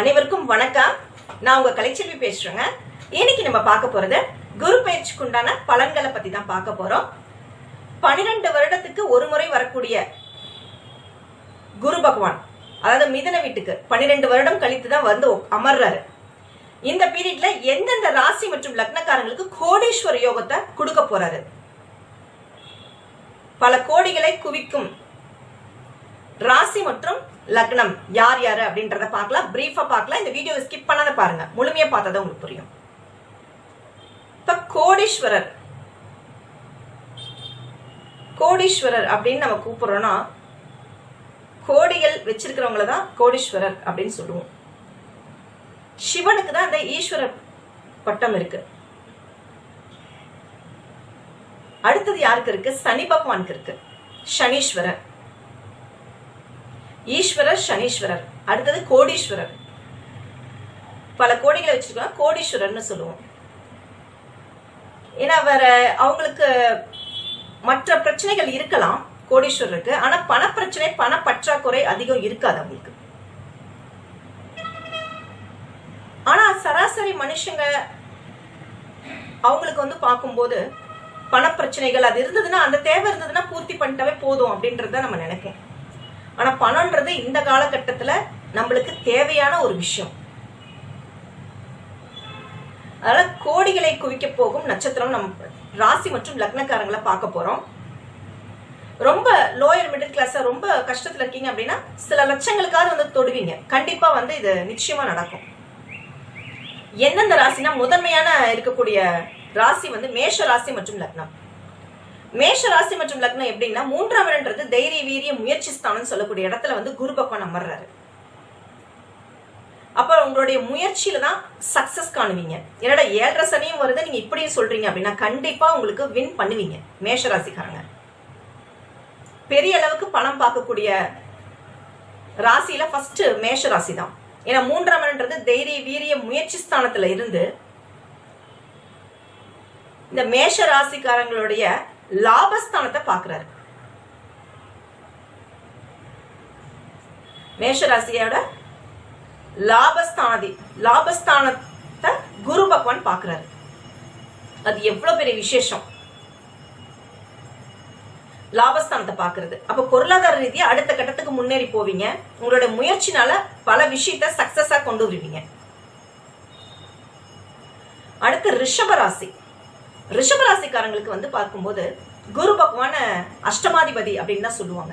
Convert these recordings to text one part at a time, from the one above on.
அனைவருக்கும் வணக்கம். நான் உங்க கலைச்செல்வி பேசுறேங்க. இன்னைக்கு நம்ம பார்க்க போறது குரு பயிற்சிக்கு உண்டான பலன்களை பத்தி தான் பார்க்க போறோம். பனிரெண்டு வருடத்துக்கு ஒரு முறை வரக்கூடிய குரு பகவான் அதாவது மிதன வீட்டுக்கு பன்னிரெண்டு வருடம் கழித்து தான் வந்து அமர்றாரு. இந்த பீரியட்ல எந்தெந்த ராசி மற்றும் லக்னக்காரங்களுக்கு கோடீஸ்வர யோகத்தை கொடுக்க போறாரு? பல கோடிகளை குவிக்கும் ராசி மற்றும் லக்னம். யார் யாரு அப்படின்றத பார்க்கலாம். பிரீஃபா பார்க்கலாம். இந்த வீடியோவை ஸ்கிப் பண்ணாத பாருங்க. முழுமையா பார்த்தா உங்களுக்கு புரியும். இப்ப கோடீஸ்வரர். கோடீஸ்வரர் அப்படின்னு நம்ம கூப்பிடுறோம்னா கோடிகள் வச்சிருக்கிறவங்கள தான் கோடீஸ்வரர் அப்படின்னு சொல்லுவோம். சிவனுக்கு தான் அந்த ஈஸ்வரர் பட்டம் இருக்கு. அடுத்தது யாருக்கு இருக்கு? சனி பகவானுக்கு இருக்கு. சனீஸ்வரர். ஈஸ்வரர் சனீஸ்வரர். அடுத்தது கோடீஸ்வரர். பல கோடிகளை வச்சிருக்கோம். கோடீஸ்வரர்னு சொல்லுவோம். ஏன்னா வேற அவங்களுக்கு மற்ற பிரச்சனைகள் இருக்கலாம் கோடீஸ்வரருக்கு. ஆனா பணப்பிரச்சனை பண பற்றாக்குறை அதிகம் இருக்காது அவங்களுக்கு. ஆனா சராசரி மனுஷங்க அவங்களுக்கு வந்து பார்க்கும்போது பணப்பிரச்சனைகள் அது இருந்ததுன்னா அந்த தேவை இருந்ததுன்னா பூர்த்தி பண்ணிட்டாவே போதும் அப்படின்றத நம்ம நினைப்போம் ஆனா பணம்ன்றது இந்த காலகட்டத்துல நம்மளுக்கு தேவையான ஒரு விஷயம். அதனால கோடிகளை குவிக்க போகும் நட்சத்திரம் நம்ம ராசி மற்றும் லக்னக்காரங்களை பார்க்க போறோம். ரொம்ப லோயர் மிடில் கிளாஸ் ரொம்ப கஷ்டத்துல இருக்கீங்க அப்படின்னா சில லட்சங்களுக்காவது வந்து தொடுவீங்க. கண்டிப்பா வந்து இது நிச்சயமா நடக்கும். எந்தெந்த ராசினா முதன்மையான இருக்கக்கூடிய ராசி வந்து மேஷ ராசி மற்றும் லக்னம். மேஷ ராசி மற்றும் லக்னம் எப்படின்னா மூன்றாம் இடம்ன்றது தைரிய வீரிய முயற்சி ஸ்தானம் சொல்லக்கூடிய இடத்துல வந்து குரு பகவான் அமர்றாரு. அப்புறம் உங்களுடைய முயற்சியில தான் சக்சஸ் காணுவீங்க. என்னடா ஏழரை சனியும் வருது நீங்க இப்படியும் சொல்றீங்க அப்படின்னா கண்டிப்பா உங்களுக்கு வின் பண்ணுவீங்க மேஷ ராசிக்காரங்க. பெரிய அளவுக்கு பணம் பார்க்கக்கூடிய ராசியில ஃபர்ஸ்ட் மேஷ ராசி தான். ஏன்னா மூன்றாம் இடம்ன்றது தைரிய வீரிய முயற்சி ஸ்தானத்துல இருந்து இந்த மேஷ ராசிக்காரங்களுடைய லாபஸ்தானத்தை பார்க்கிறாரு. மேஷராசியோட லாபஸ்தானதி லாபஸ்தானத்தை குரு பகவான் பார்க்கிறாரு. அது எவ்வளவு பெரிய விசேஷம். லாபஸ்தானத்தை பார்க்கிறது. அப்ப பொருளாதார ரீதியா அடுத்த கட்டத்துக்கு முன்னேறி போவீங்க. உங்களோட முயற்சினால பல விஷயத்த சக்சஸா கொண்டு வருவீங்க. அடுத்து ரிஷபராசி. ரிஷபராசிக்காரங்களுக்கு வந்து பார்க்கும்போது குரு பகவான அஷ்டமாதிபதி அப்படின்னு தான் சொல்லுவாங்க.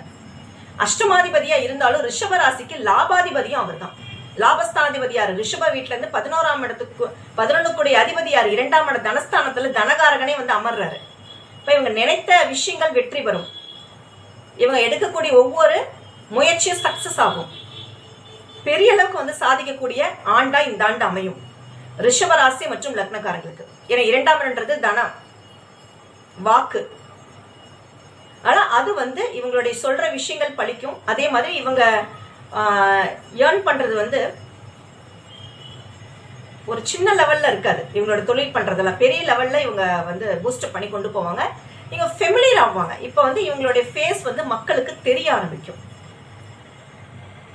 அஷ்டமாதிபதியா இருந்தாலும் ரிஷபராசிக்கு லாபாதிபதியும் அவர் தான் லாபஸ்தானாதிபதியார் ரிஷப வீட்டுல இருந்து பதினோராம் இடத்துக்கு பதினொன்னுக்குடைய அதிபதி யாரு இரண்டாம் இட தனஸ்தானத்துல தனகாரகனே வந்து அமர்றாரு. இப்ப இவங்க நினைத்த விஷயங்கள் வெற்றி பெறும். இவங்க எடுக்கக்கூடிய ஒவ்வொரு முயற்சியும் சக்சஸ் ஆகும். பெரிய அளவுக்கு வந்து சாதிக்கக்கூடிய ஆண்டா இந்த ஆண்டு அமையும். ரிஷபராசி மற்றும் லக்னக்காரங்களுக்கு. ஏன்னா இரண்டாம் இடம்ன்றது தனம் வாக்கு. ஆனா அது வந்து இவங்களுடைய சொல்ற விஷயங்கள் பழிக்கும். அதே மாதிரி இவங்க ஏர்ன் பண்றது வந்து ஒரு சின்ன லெவல்ல இருக்காது. இவங்களோட தொழில் பண்றதுல பெரிய லெவல்ல இவங்க வந்து பூஸ்ட் பண்ணி கொண்டு போவாங்க. இவங்க ஃபெமிலியர் ஆவாங்க. இப்போ வந்து இவங்களுடைய ஃபேஸ் வந்து மக்களுக்கு தெரிய ஆரம்பிக்கும்.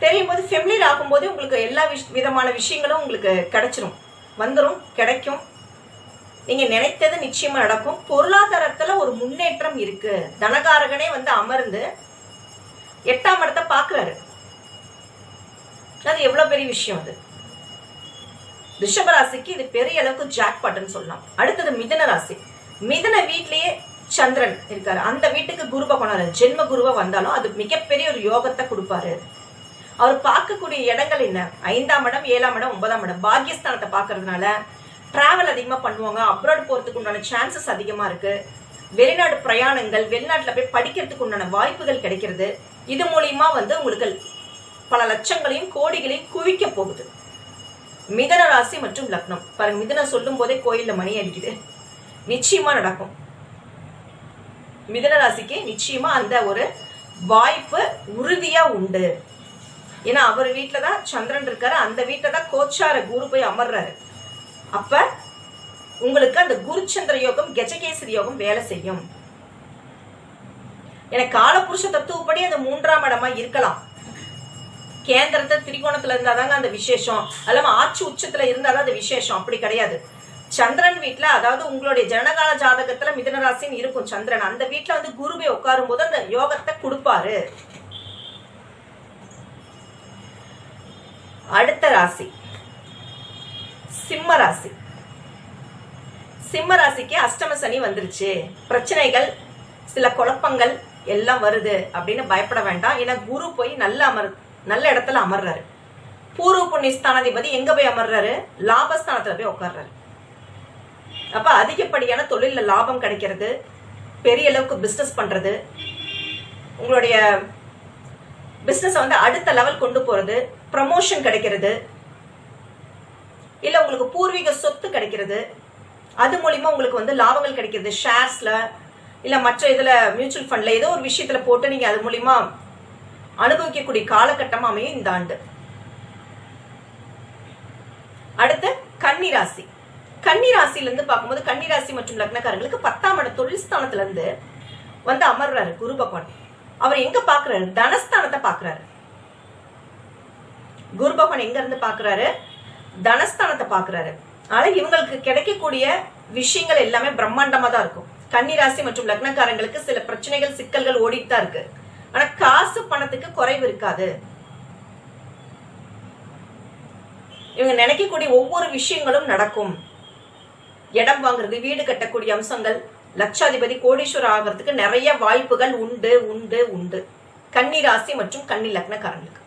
தெரியும் போது ஃபெமிலியர் ஆகும்போது உங்களுக்கு எல்லா விஷ் விதமான விஷயங்களும் உங்களுக்கு கிடைச்சிரும். வந்துடும் கிடைக்கும். நீங்க நினைத்தது நிச்சயமா நடக்கும். பொருளாதாரத்துல ஒரு முன்னேற்றம் இருக்கு. தனகாரகனே வந்து அமர்ந்து எட்டாம் இடத்தை பாக்குறாரு அது எவ்வளவு பெரிய விஷயம் அது? ரிஷபராசிக்கு இது பெரிய அளவுக்கு ஜாக் பாட்டுன்னு சொல்லலாம். அடுத்தது மிதன ராசி. மிதன வீட்லயே சந்திரன் இருக்காரு. அந்த வீட்டுக்கு குரு கொண்டாரு ஜென்ம குருவா வந்தாலும் அது மிகப்பெரிய ஒரு யோகத்தை கொடுப்பாரு. அவர் பார்க்கக்கூடிய இடங்கள் என்ன? ஐந்தாம் இடம் ஏழாம் இடம் ஒன்பதாம் இடம். பாகியஸ்தானத்தை பார்க்கறதுனால ட்ராவல் அதிகமாக பண்ணுவாங்க. அப்ராட் போகிறதுக்கு உண்டான சான்சஸ் அதிகமா இருக்கு. வெளிநாடு பிரயாணங்கள் வெளிநாட்டில் போய் படிக்கிறதுக்கு உண்டான வாய்ப்புகள் கிடைக்கிறது. இது மூலியமா வந்து உங்களுக்கு பல லட்சங்களையும் கோடிகளையும் குவிக்க போகுது. மிதன ராசி மற்றும் லக்னம். பாருங்க மிதனம் சொல்லும் போதே கோயிலில் மணி அடிக்குது. நிச்சயமா நடக்கும். மிதன ராசிக்கு நிச்சயமா அந்த ஒரு வாய்ப்பு உறுதியா உண்டு. ஏன்னா அவர் வீட்டில் தான் சந்திரன் இருக்காரு. அந்த வீட்டில் தான் கோச்சார குரு போய் அமர்றாரு. அப்ப உங்களுக்கு அந்த குருச்சந்திர யோகம் கஜகேசரி யோகம் வேலை செய்யும். எனக்கு காலபுருஷ தத்துவப்படி அது மூன்றாம் இடமா இருக்கலாம். கேந்திரத்தை திரிகோணத்துல இருந்தாதாங்க அந்த விசேஷம். அல்லாம ஆட்சி உச்சத்துல இருந்தாதான் அந்த விசேஷம். அப்படி கிடையாது. சந்திரன் வீட்டுல அதாவது உங்களுடைய ஜனகால ஜாதகத்துல மிதனராசின்னு இருக்கும் சந்திரன். அந்த வீட்டுல வந்து குருவை உட்காரும் போது அந்த யோகத்தை கொடுப்பாரு. அடுத்த ராசி. சிம்ம ராசி. சிம்ம ராசிக்கு அஷ்டம சனி வந்துருச்சு. பிரச்சனைகள் சில குழப்பங்கள் எல்லாம் வருது அப்படின்னு பயப்பட வேண்டாம். ஏன்னா குரு போய் நல்ல அமர் நல்ல இடத்துல அமர்றாரு. பூர்வ புண்ணிய ஸ்தானாதிபதி எங்க போய் அமர்றாரு? லாபஸ்தானத்துல போய் உட்கார்றாரு அப்ப அதிகப்படியான தொழில லாபம் கிடைக்கிறது பெரிய அளவுக்கு பிசினஸ் பண்றது உங்களுடைய பிசினஸ் வந்து அடுத்த லெவல் கொண்டு போறது ப்ரமோஷன் கிடைக்கிறது இல்ல உங்களுக்கு பூர்வீக சொத்து கிடைக்கிறது. அது மூலிமா உங்களுக்கு வந்து லாபங்கள் கிடைக்கிறது. ஷேர்ஸ்ல இல்ல மற்ற இதுல மியூச்சுவல் ஃபண்ட்ல ஏதோ ஒரு விஷயத்துல போட்டு நீங்க அது மூலிமா அனுபவிக்கக்கூடிய காலகட்டம் அமையும் இந்த ஆண்டு. அடுத்து கன்னி ராசி. கன்னி இருந்து பார்க்கும்போது கன்னி ராசி மற்றும் லக்னக்காரங்களுக்கு பத்தாம் இட தொழில் ஸ்தானத்துல இருந்து வந்து அமர்றாரு குரு பகவான். அவர் எங்க பாக்குறாரு தனஸ்தானத்தை பாக்குறாரு குரு பகவான் எங்க இருந்து பாக்குறாரு தனஸ்தானத்தை பாக்குறாரு ஆனா இவங்களுக்கு கிடைக்கக்கூடிய விஷயங்கள் எல்லாமே பிரம்மாண்டமா தான் இருக்கும். கன்னி ராசி மற்றும் லக்னக்காரங்களுக்கு சில பிரச்சனைகள் சிக்கல்கள் ஓடிட்டு தான் இருக்கு. ஆனா காசு பணத்துக்கு குறைவு இருக்காது. இவங்க நினைக்கக்கூடிய ஒவ்வொரு விஷயங்களும் நடக்கும். இடம் வாங்குறது வீடு கட்டக்கூடிய அம்சங்கள் லட்சாதிபதி கோடீஸ்வரர் ஆகிறதுக்கு நிறைய வாய்ப்புகள் உண்டு உண்டு உண்டு. கன்னி ராசி மற்றும் கன்னி லக்னக்காரங்களுக்கு.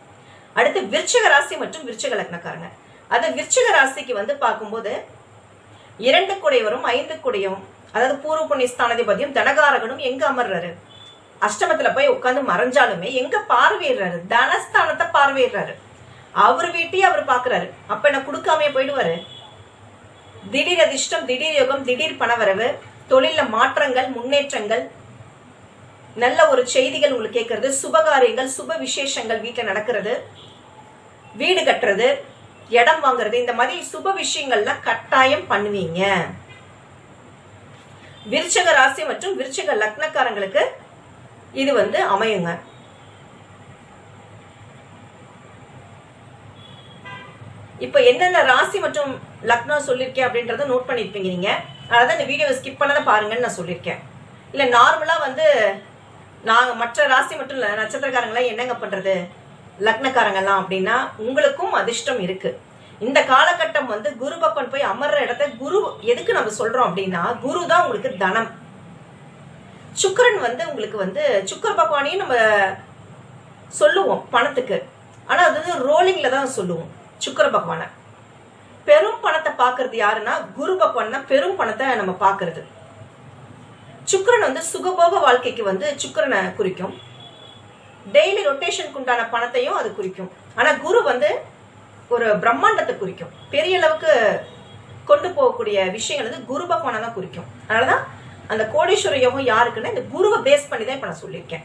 அடுத்து விருச்சக ராசி மற்றும் விருச்சக லக்னக்காரங்க. அது விருச்சிக ராசிக்கு வந்து பார்க்கும்போது இரண்டு குடையவரும் ஐந்து குடையும் அதாவது பூர்வ புண்ணிய ஸ்தானாதிபதியும் தனகாரகனும் எங்க அமர்றாரு? அஷ்டமத்துல போய் உட்காந்து மறைஞ்சாலுமே எங்க பார்வையிடுறாரு? தனஸ்தானத்தை பார்வையிடுறாரு. அவர் வீட்டையும் அவர் பாக்குறாரு அப்ப என்ன கொடுக்காமையே போயிடுவாரு? திடீர் அதிர்ஷ்டம் திடீர் யோகம் திடீர் பணவரவு தொழில மாற்றங்கள் முன்னேற்றங்கள் நல்ல ஒரு செய்திகள் உங்களுக்கு கேட்கறது சுபகாரியங்கள் சுப விசேஷங்கள் வீட்டுல நடக்கிறது வீடு கட்டுறது இடம் வாங்குறது. இந்த மாதிரி சுப விஷயங்கள்ல கட்டாயம் பண்ணுவீங்க. விருச்சக ராசி மற்றும் விருச்சக லக்னக்காரங்களுக்கு இது வந்து அமையுங்க. இப்ப என்னென்ன ராசி மற்றும் லக்னம் சொல்லியிருக்கேன் அப்படின்றத நோட் பண்ணிருப்பீங்க நீங்க. அதாவது இந்த வீடியோவை ஸ்கிப் பண்ணத பாருங்கன்னு நான் சொல்லியிருக்கேன் இல்ல நார்மலா வந்து நாங்க மற்ற ராசி மற்றும் ல- நட்சத்திரக்காரங்களாம் என்னங்க பண்றது? லக்னக்காரங்கெல்லாம் அப்படின்னா உங்களுக்கும் அதிர்ஷ்டம் இருக்கு. இந்த காலகட்டம் வந்து குரு பகவான் போய் அமர்ற இடத்த குரு எதுக்கு நம்ம சொல்றோம் அப்படின்னா குரு தான் உங்களுக்கு தனம். சுக்கரன் வந்து உங்களுக்கு வந்து சுக்கர பகவானையும் நம்ம சொல்லுவோம் பணத்துக்கு. ஆனா அது வந்து ரோலிங்ல தான் சொல்லுவோம் சுக்கிர பகவானை. பெரும் பணத்தை பாக்குறது யாருன்னா குரு பகவான் பெரும் பணத்தை நம்ம பாக்குறது சுக்கரன் வந்து சுகபோக வாழ்க்கைக்கு வந்து சுக்கரனை குறிக்கும். டெய்லி ரொட்டேஷனுக்கு உண்டான பணத்தையும் அது குறிக்கும். ஆனா குரு வந்து ஒரு பிரம்மாண்டத்தை குறிக்கும். பெரிய அளவுக்கு கொண்டு போகக்கூடிய விஷயங்கள் வந்து குருப பணம் தான் குறிக்கும். அதனாலதான் அந்த கோடீஸ்வர யோகம் யாருக்குன்னா இந்த குருவை பேஸ் பண்ணி தான் இப்ப நான் சொல்லியிருக்கேன்.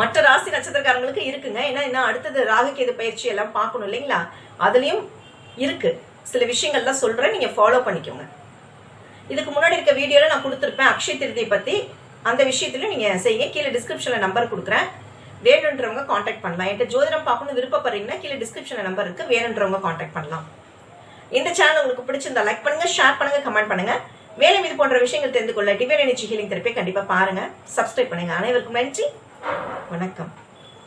மற்ற ராசி நட்சத்திரக்காரங்களுக்கு இருக்குங்க. ஏன்னா இன்னும் அடுத்தது ராகுகேது பயிற்சி எல்லாம் பார்க்கணும் இல்லைங்களா? அதுலயும் இருக்கு. சில விஷயங்கள்லாம் சொல்றேன். நீங்க ஃபாலோ பண்ணிக்கோங்க. இதுக்கு முன்னாடி இருக்க வீடியோல நான் கொடுத்துருப்பேன் அக்ஷய திருதியை பத்தி. அந்த விஷயத்துல நீங்க செய்யுங்க. கீழே டிஸ்கிரிப்ஷன்ல நம்பர் கொடுக்குறேன். வேணுன்றவங்க காண்டாக்ட் பண்ணலாம். என்கிட்ட ஜோதிடம் பார்க்கணும் விருப்பப்படுறீங்கன்னா கீழே டிஸ்கிரிப்ஷன்ல நம்பர் இருக்கு. வேணுன்றவங்க காண்டாக்ட் பண்ணலாம். இந்த சேனல் உங்களுக்கு பிடிச்சிருந்தா லைக் பண்ணுங்க ஷேர் பண்ணுங்க கமெண்ட் பண்ணுங்க. மேலும் இது போன்ற விஷயங்கள் தெரிந்து கொள்ள டிவைன் எனர்ஜி ஹீலிங் தெரப்பி கண்டிப்பா பாருங்க. சப்ஸ்கிரைப் பண்ணுங்க. அனைவருக்கும் நன்றி. வணக்கம்.